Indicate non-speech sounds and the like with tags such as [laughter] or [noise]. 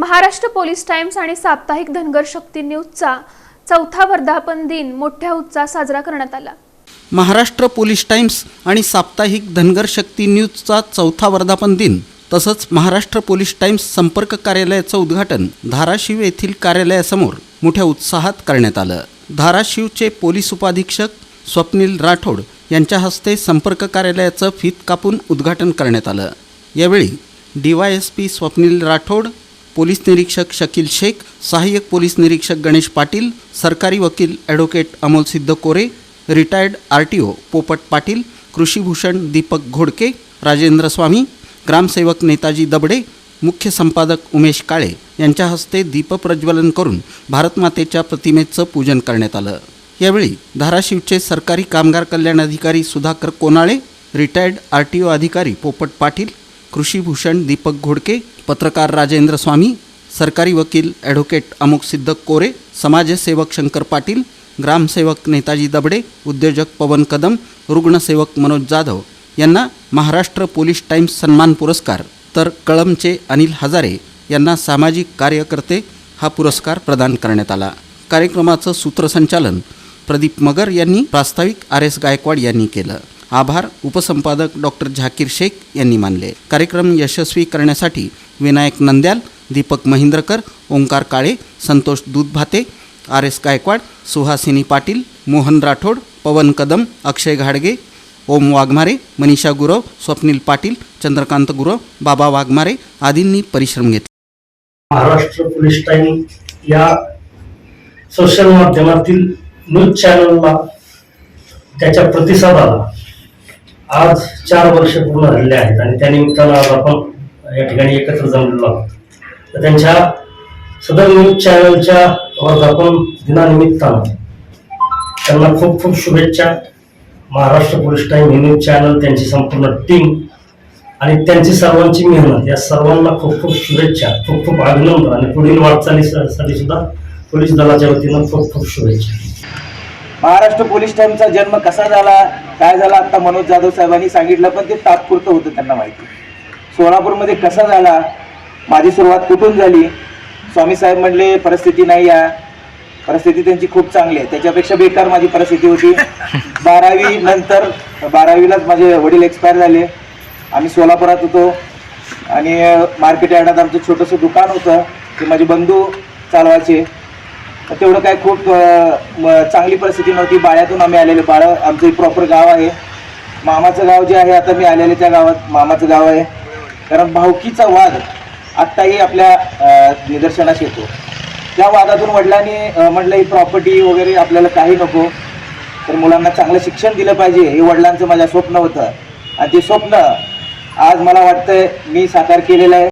Maharashtra police times आणि साप्ताहिक धनगर शक्ती न्यूजचा चौथा वर्धापन दिन मोठ्या उत्साहात साजरा करण्यात आला. महाराष्ट्र पोलीस टाइम्स आणि साप्ताहिक धनगर शक्ती न्यूजचा चौथा वर्धापन दिन तसंच महाराष्ट्र पोलीस टाइम्स संपर्क कार्यालयाचं उद्घाटन धाराशिव येथील कार्यालयासमोर मोठ्या उत्साहात करण्यात आलं. धाराशिवचे पोलीस उपाधीक्षक स्वप्नील राठोड यांच्या हस्ते संपर्क कार्यालयाचं फीत कापून उद्घाटन करण्यात आलं. यावेळी D Y S P Swapnil Rathod police निरीक्षक शकील शेख सहाय्यक पोलीस निरीक्षक गणेश पाटील सरकारी वकील advocate Amol Siddh Kore retired R T O Popat Patil कृषीभूषण Deepak Ghodke Rajendra स्वामी ग्रामसेवक नेताजी दबडे मुख्य संपादक उमेश काळे यांच्या हस्ते दीपप्रज्वलन करून भारतमातेच्या प्रतिमेचं पूजन करण्यात आलं. यावेळी धाराशिवचे सरकारी कामगार कल्याण अधिकारी Sudhakar Konale retired R T O अधिकारी पोपट पाटील कृषीभूषण दीपक घोडके पत्रकार राजेंद्र स्वामी सरकारी वकील ॲडव्होकेट अमुक सिद्ध कोरे समाजसेवक शंकर पाटील ग्रामसेवक नेताजी दबडे उद्योजक पवन कदम रुग्णसेवक मनोज जाधव यांना महाराष्ट्र पोलीस टाईम्स सन्मान पुरस्कार तर कळमचे अनिल हजारे यांना सामाजिक कार्यकर्ते हा पुरस्कार प्रदान करण्यात आला. कार्यक्रमाचं सूत्रसंचालन प्रदीप मगर यांनी प्रास्ताविक आर एस गायकवाड यांनी केलं. आभार. उपसंपादक डॉक्टर झाकीर शेख यांनी मानले. कार्यक्रम यशस्वी करण्यासाठी विनायक नंद्याल दीपक महिंद्रकर ओंकार काळे संतोष दूधभाते आर एस गायकवाड सुहासिनी पाटील मोहन राठोड पवन कदम अक्षय घाडगे ओम वाघमारे मनीषा गुरव स्वप्नील पाटील चंद्रकांत गुरव बाबा वाघमारे आदींनी परिश्रम घेतले. महाराष्ट्र पोलीस टाइम या सोशल माध्यमातील न्यूज चॅनलला त्याच्या प्रतिसादाला आज चार वर्ष पूर्ण झालेले आहेत आणि त्या निमित्तानं आज आपण या ठिकाणी एकत्र जमलेलो आहोत. तर त्यांच्या सदर न्यूज चॅनलच्या वर्धापन दिनानिमित्तानं त्यांना खूप खूप शुभेच्छा. महाराष्ट्र पोलीस टाईम हे न्यूज चॅनल त्यांची संपूर्ण टीम आणि त्यांची सर्वांची मेहनत या सर्वांना खूप खूप शुभेच्छा खूप खूप अभिनंदन आणि पुढील वाटचालीसाठी सुद्धा पोलीस दलाच्या वतीनं खूप खूप शुभेच्छा. महाराष्ट्र पोलीस टाइमचा जन्म कसा झाला काय झाला आता मनोज जाधव साहेबांनी सांगितलं पण ते तात्पुरतं होतं त्यांना माहिती. सोलापूरमध्ये कसा झाला माझी सुरुवात कुठून झाली? स्वामी साहेब म्हणले परिस्थिती नाही या. परिस्थिती त्यांची खूप चांगली आहे. त्याच्यापेक्षा बेकार माझी परिस्थिती होती. [laughs] बारावी नंतर बारावीलाच माझे वडील एक्सपायर झाले. आम्ही सोलापुरात होतो. आणि मार्केट यार्डात आमचं छोटंसं दुकान होतं. ते माझे बंधू चालवायचे. तेवढं काय खूप चांगली परिस्थिती नव्हती. बाळ्यातून आम्ही आलेले. बाळ आमचं एक प्रॉपर गाव आहे. मामाचं गाव जे आहे आता मी आलेले त्या गावात. मामाचं गाव आहे. कारण भावकीचा वाद आत्ताही आपल्या निदर्शनास येतो. त्या वादातून वडिलांनी म्हटलं ही प्रॉपर्टी वगैरे आपल्याला काही नको. तर मुलांना चांगलं शिक्षण दिलं पाहिजे. हे वडिलांचं माझं स्वप्न होतं. आणि ते स्वप्न आज मला वाटतंय मी साकार केलेलं आहे.